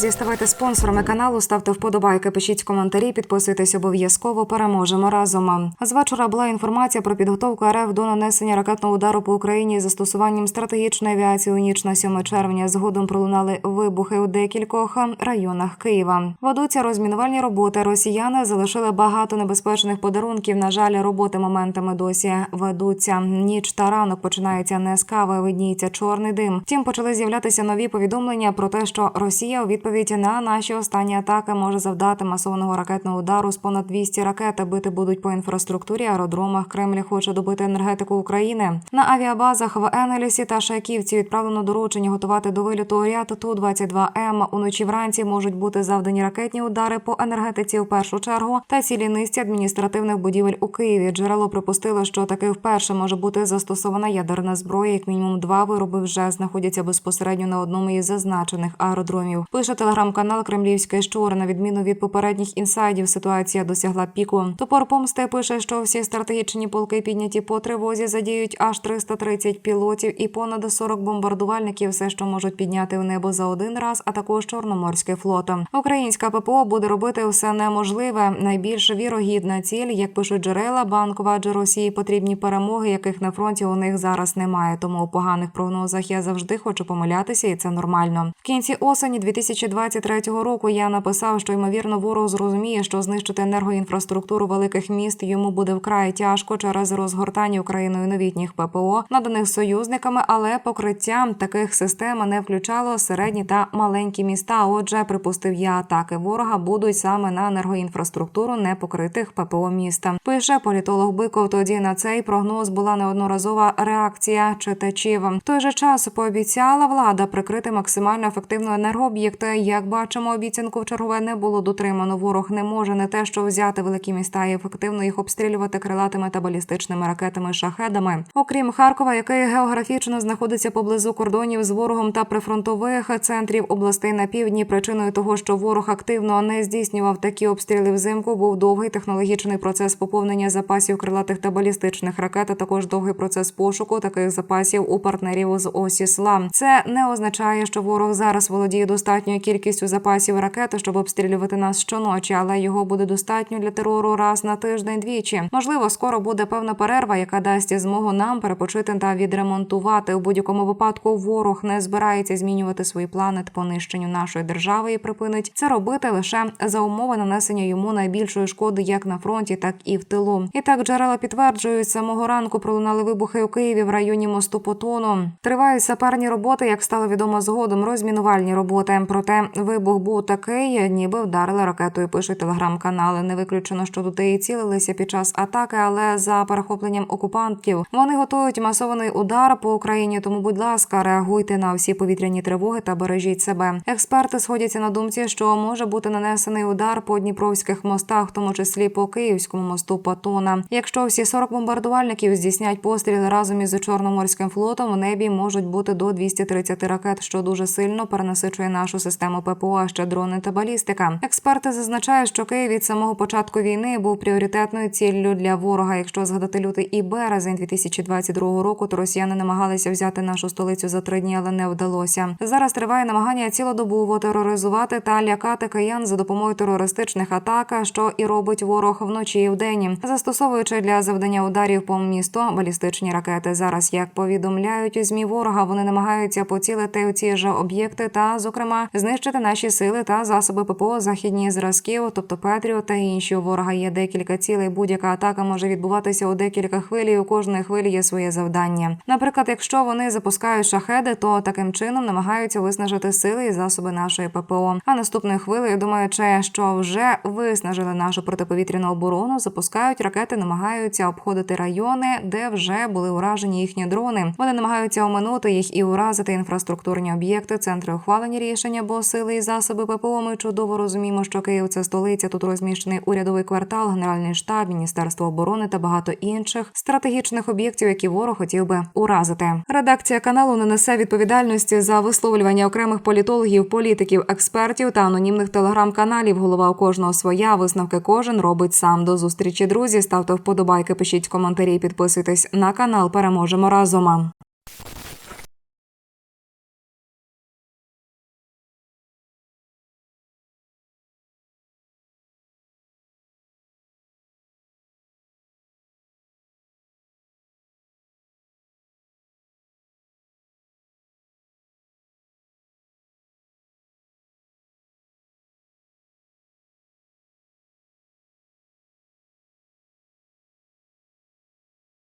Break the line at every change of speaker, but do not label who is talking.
Друзі, ставайте спонсорами каналу, ставте вподобайки, пишіть коментарі, підписуйтесь обов'язково. Переможемо разом. З вечора була інформація про підготовку РФ до нанесення ракетного удару по Україні з застосуванням стратегічної авіації у ніч на 7 червня. Згодом пролунали вибухи у декількох районах Києва. Ведуться розмінувальні роботи. Росіяни залишили багато небезпечних подарунків. На жаль, роботи моментами досі ведуться. Ніч та ранок починається не з кави, видніється чорний дим. Втім, почали з'являтися нові повідомлення про те, що Росія у відповідь на наші останні атаки може завдати масованого ракетного удару з понад 200 ракет. Бити будуть по інфраструктурі, аеродромах. Кремль хоче добити енергетику України. На авіабазах в Енгельсі та Шайківці відправлено доручення готувати до виліту ряд ту 22 м Уночі вранці можуть бути завдані ракетні удари по енергетиці в першу чергу та цілій низці адміністративних будівель у Києві. Джерело припустило, що таки вперше може бути застосована ядерна зброя. Як мінімум два вироби вже знаходяться безпосередньо на одному із зазначених аеродромів. Пише телеграм-канал Кремлівський Щур. На відміну від попередніх інсайдів, ситуація досягла піку. Топор помсти пише, що всі стратегічні полки підняті по тривозі задіють аж 330 пілотів і понад 40 бомбардувальників. Все, що можуть підняти в небо за один раз, а також чорноморський флот. Українська ППО буде робити все неможливе. Найбільш вірогідна ціль, як пишуть джерела, банк адже Росії потрібні перемоги, яких на фронті у них зараз немає. Тому у поганих прогнозах я завжди хочу помилятися, і це нормально. В кінці осені 2023 року я написав, що ймовірно ворог зрозуміє, що знищити енергоінфраструктуру великих міст йому буде вкрай тяжко через розгортання Україною новітніх ППО, наданих союзниками, але покриття таких систем не включало середні та маленькі міста. Отже, припустив я, атаки ворога будуть саме на енергоінфраструктуру непокритих ППО міста. Пише політолог Биков. Тоді на цей прогноз була неодноразова реакція читачів. В той же час пообіцяла влада прикрити максимально ефективно енергооб'єкти. Як бачимо, обіцянку в чергове не було дотримано. Ворог не може не те, що взяти великі міста і ефективно їх обстрілювати крилатими та балістичними ракетами шахедами. Окрім Харкова, який географічно знаходиться поблизу кордонів з ворогом та прифронтових центрів областей на півдні. Причиною того, що ворог активно не здійснював такі обстріли взимку, був довгий технологічний процес поповнення запасів крилатих та балістичних ракет. а Також довгий процес пошуку таких запасів у партнерів з осі СЛА. Це не означає, що ворог зараз володіє достатньою кількістю запасів ракет, щоб обстрілювати нас щоночі, але його буде достатньо для терору раз на тиждень двічі. Можливо, скоро буде певна перерва, яка дасть змогу нам перепочити та відремонтувати. У будь-якому випадку ворог не збирається змінювати свої плани по нищенню нашої держави і припинить це робити лише за умови нанесення йому найбільшої шкоди як на фронті, так і в тилу. І так джерела підтверджують, самого ранку пролунали вибухи у Києві в районі мосту Потону. Тривають саперні роботи, як стало відомо згодом, розмінувальні роботи. Проте вибух був такий, ніби вдарили ракетою. Пишуть телеграм-канали. Не виключено, що туди і цілилися під час атаки, але за перехопленням окупантів вони готують масований удар по Україні. Тому, будь ласка, реагуйте на всі повітряні тривоги та бережіть себе. Експерти сходяться на думці, що може бути нанесений удар по дніпровських мостах, в тому числі по київському мосту Патона. Якщо всі 40 бомбардувальників здійснять постріли разом із Чорноморським флотом, у небі можуть бути до 230 ракет, що дуже сильно перенасичує нашу систему ППО, а ще дрони та балістика. Експерти зазначають, що Київ від самого початку війни був пріоритетною ціллю для ворога. Якщо згадати лютий і березень 2022 року, то росіяни намагалися взяти нашу столицю за три дні, але не вдалося. Зараз триває намагання цілодобово тероризувати та лякати киян за допомогою терористичних атак, що і робить ворог вночі і вдень, застосовуючи для завдання ударів по місту балістичні ракети. Зараз як повідомляють у змі ворога, вони намагаються поцілити у ці ж об'єкти та, зокрема, знищити наші сили та засоби ППО західні зразків, тобто Петріо та інші. У ворога є декілька цілей. Будь-яка атака може відбуватися у декілька хвиль. і У кожної хвилі є своє завдання. Наприклад, якщо вони запускають шахеди, то таким чином намагаються виснажити сили і засоби нашої ППО. А наступною хвилею, думаючи, що вже виснажили нашу протиповітряну оборону, запускають ракети, намагаються обходити райони, де вже були уражені їхні дрони. Вони намагаються оминути їх і уразити інфраструктурні об'єкти, центри ухвалення рішення, бо сили і засоби ППО. Ми чудово розуміємо, що Київ це столиця. Тут розміщений урядовий квартал, генеральний штаб, міністерство оборони та багато інших стратегічних об'єктів, які ворог хотів би уразити. Редакція каналу не несе відповідальності за висловлювання окремих політологів, політиків, експертів та анонімних телеграм-каналів. Голова у кожного своя висновки кожен робить сам. До зустрічі, друзі. Ставте вподобайки, пишіть коментарі, підписуйтесь на канал. Переможемо разом.